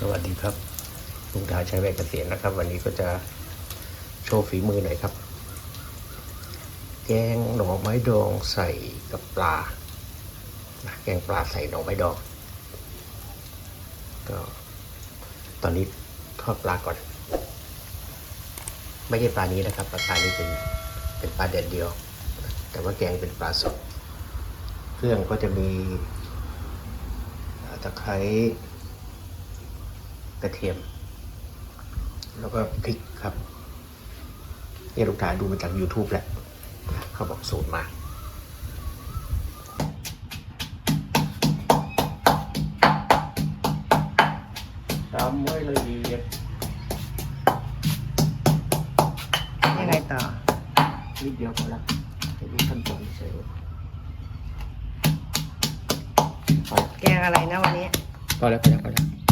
สวัสดีครับลุงทาใช้แวกเกษียณนะครับ วันนี้ก็จะโชว์ฝีมือหน่อยครับ แกงหน่อไม้ดองใส่กับปลา แกงปลาใส่หน่อไม้ดองก็ตอนนี้ทอดปลาก่อน ไม่ใช่ปลานี้นะครับปลานี้เป็นเป็นปลาแดดเดียว แต่ว่าแกงเป็นปลาสด เครื่องก็จะมีตะไคร้ กระเทียม แล้วก็พริกครับนี่ลูกค้าดูมาจาก YouTube แหละ เขาบอกสูตรมาทำไว้ละเอียดยังไงต่อ นิดเดียวพอละจะดูขั้นตอนเสร็จพอแกงอะไรนะวันนี้ พอแล้วพอแล้วพอแล้ว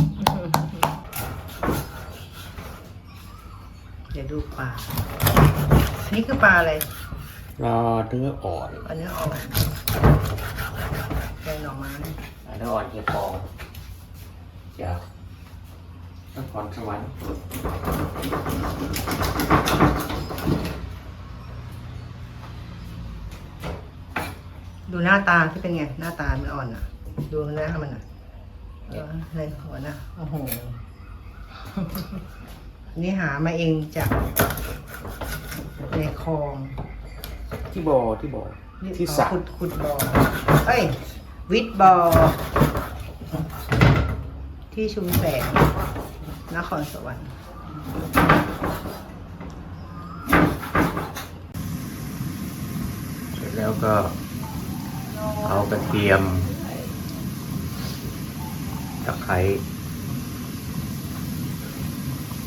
เดี๋ยวดูปลา นี่คือปลาอะไรรอเนื้ออ่อนปลาเนื้ออ่อนแกงหน่อไม้เนื้ออ่อนเฮียปองจากนครสวรรค์ดูหน้าตาที่เป็นไง หน้าตามันอ่อนอะ ดูหน้ามันอะเออเลยหัวนะโอ้โห นี่หามาเองจากในคลองที่บ่อที่บ่อที่สระขุดขุดบ่อเอ้ย วิทย์บอ่อที่ชุมแสงนครสวรรค์เสร็จแล้วก็เอากระเทียมตะไคร้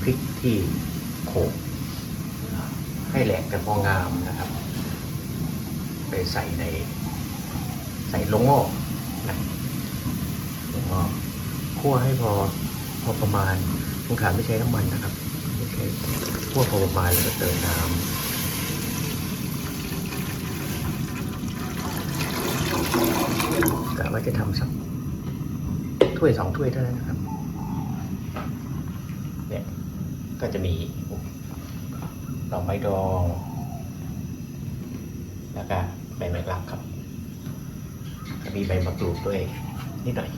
พริกที่โขลกให้แหลกแต่พองามนะครับ ไปใส่ใน ใส่ลงหม้อนะลงหม้อคั่วให้พอพอประมาณทุกขาไม่ใช้น้ำมันนะครับไม่ใช้คั่วพอประมาณแล้วก็เติมน้ำกะว่าจะทำสักถ้วยสองถ้วยเท่านั้นนะครับ เนี่ย ก็จะมีดอกไม้ดอง แล้วก็ใบแมกลักครับ จะมีใบมะกรูดด้วยนิดหน่อย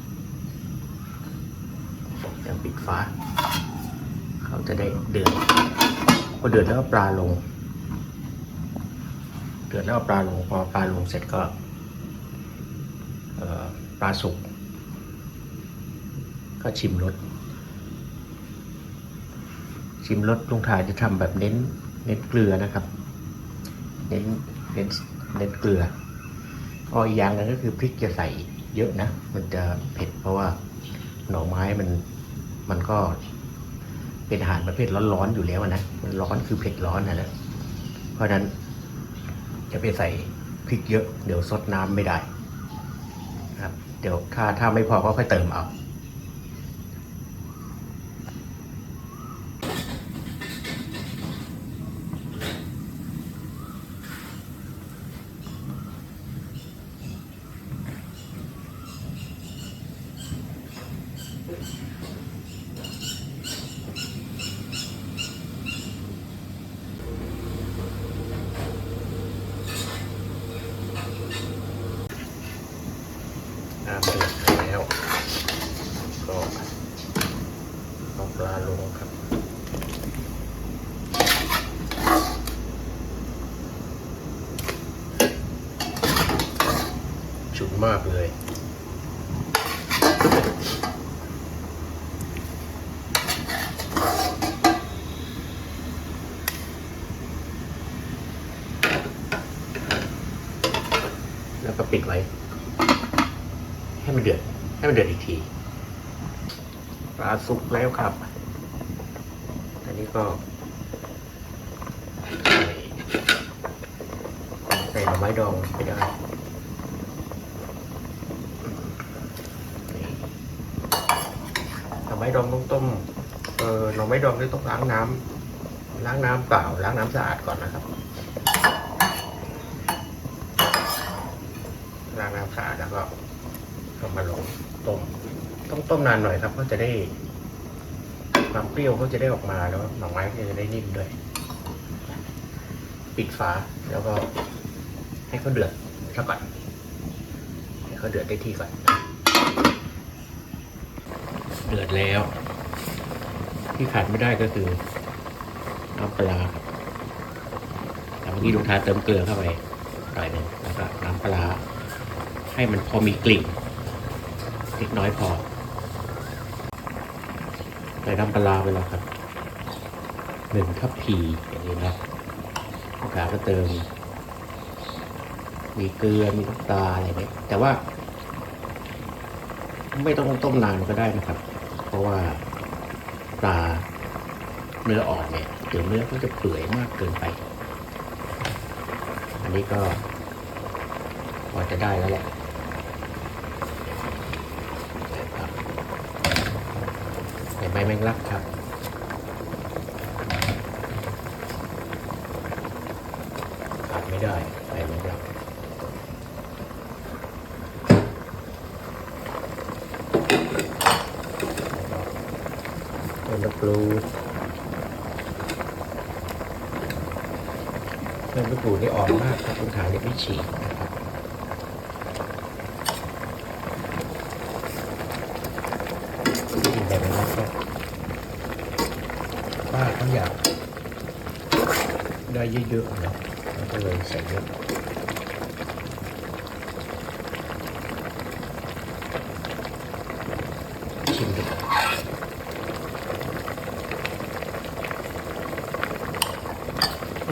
ยังปิดฟ้า เขาจะได้เดือดพอเดือดแล้วปลาลง เดือดแล้วปลาลงพอปลาลงเสร็จก็ปลาสุกก็ชิมรส ชิมรสลุงถ่ายจะทำแบบเน้นเน้นเกลือนะครับ เน้นเน้นเน้นเกลือออีกอย่างหนึงก็คือพริกจะใส่เยอะนะ มันจะเผ็ดเพราะว่าหน่อไม้มันมันก็เป็นอาหารประเภทร้อนๆอยู่แล้วนะ มันร้อนคือเผ็ดร้อนนะนะ เพราะฉะนั้นจะไปใส่พริกเยอะ เดี๋ยวซดน้ำไม่ได้ ครับ เดี๋ยวถ้าถ้าไม่พอก็ค่อยเติมเอา น้ำเดือดแล้ว ก็เอาปลาลงครับ ฉุน มากเลยแล้วก็ปิดไว้ ให้มันเดือด ให้มันเดือดอีกทีปลาสุกแล้วครับ อันนี้ก็ใส่ใส่หน่อไม้ดองไปได้นี่หน่อไม้ดองต้องต้มเออหน่อไม้ดองนี่ต้องล้างน้ำล้างน้ำเปล่าล้างน้ำสะอาดก่อนนะครับล้างน้ำสะอาดแล้วก็ก็มาลงต้มต้องต้มนานหน่อยครับ ก็จะได้ความเปรี้ยวเขาจะได้ออกมาแล้วหน่อไม้ก็จะได้นิ่มด้วย ปิดฝาแล้วก็ให้เขาเดือดซะก่อนให้เขาเดือดได้ที่ก่อน เดือดแล้ว ที่ขาดไม่ได้ก็คือน้ำปลาครับแต่เมื่อกี้ลุงทาเติมเกลือเข้าไปหน่อยหนึ่งแล้วก็น้ำปลาให้มันพอมีกลิ่นเล็กน้อยพอใส่น้ำปลาไปแล้วครับหนึ่งทัพพีอย่างนี้นะลูกค้าก็เติม มีเกลือมีน้ำตาอะไรเนี่ยแต่ว่า ไม่ต้องต้มนานก็ได้นะครับ เพราะว่าปลาเนื้ออ่อนเนี่ยเดี๋ยวเนื้อก็จะเปื่อยมากเกินไป อันนี้ก็พอจะได้แล้วแหละใส่ใบแมงลักครับขาดไม่ได้ใบแมงลัก เป็นตะกรูดเป็นตะกรูดนี่อ่อนมากครับคุณขายเนี่ยไม่ฉีกนะครับกินแบบนี้ก็ป้าเขาอยากได้เยอะๆนะก็เลยใส่เยอะชิมดู อืม เ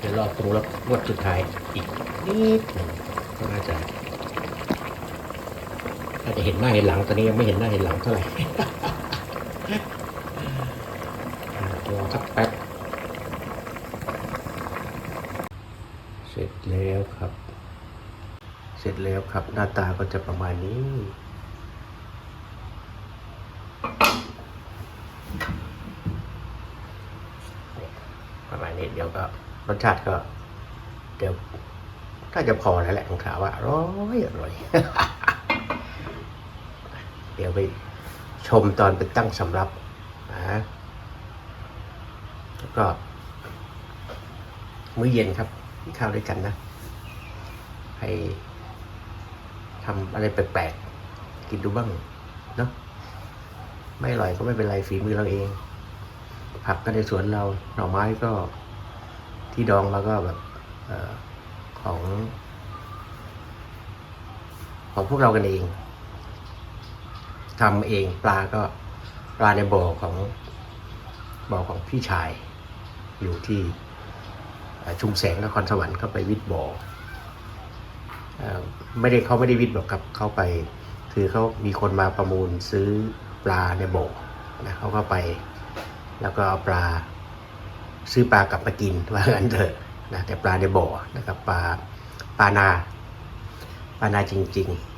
ดี๋ยวรอปรุงรสงวดสุดท้ายอีกนิดหนึ่งก็น่าจะน่าจะเห็นหน้าเห็นหลังตอนนี้ยังไม่เห็นหน้าเห็นหลังเท่าไหร่อ่ารอสักแป๊บเสร็จแล้วครับ เสร็จแล้วครับ หน้าตาก็จะประมาณนี้ ประมาณนี้ เดี๋ยวก็รสชาติก็เดี๋ยวถ้าจะพอแล้วแหละของขาวว่าอร่อยอร่อย เดี๋ยวไปชมตอนไปตั้งสำรับนะแล้วก็มื้อเย็นครับกินข้าวด้วยกันนะให้ทำอะไรแปลกๆ กินดูบ้างเนาะไม่อร่อยก็ไม่เป็นไรฝีมือเราเอง ผักก็ในสวนเราหน่อไม้ก็ ที่ดองมาก็แบบอของ ของพวกเรากันเองทำเองปลาก็ปลาในบ่อของบ่อของพี่ชาย อยู่ที่ชุมแสงนครสวรรค์ก็ไปวิทย์บ่ออไม่ได้เขาไม่ได้วิทย์หรอกครับเขาไป คือเขามีคนมาประมูลซื้อปลาในบ่อนะเขาก็ไป แล้วก็เอาปลา ซื้อปลากลับมากินว่างั้นเถอะนะแต่ปลาในบ่อนะครับปลาปลานาปลานาจริง ๆ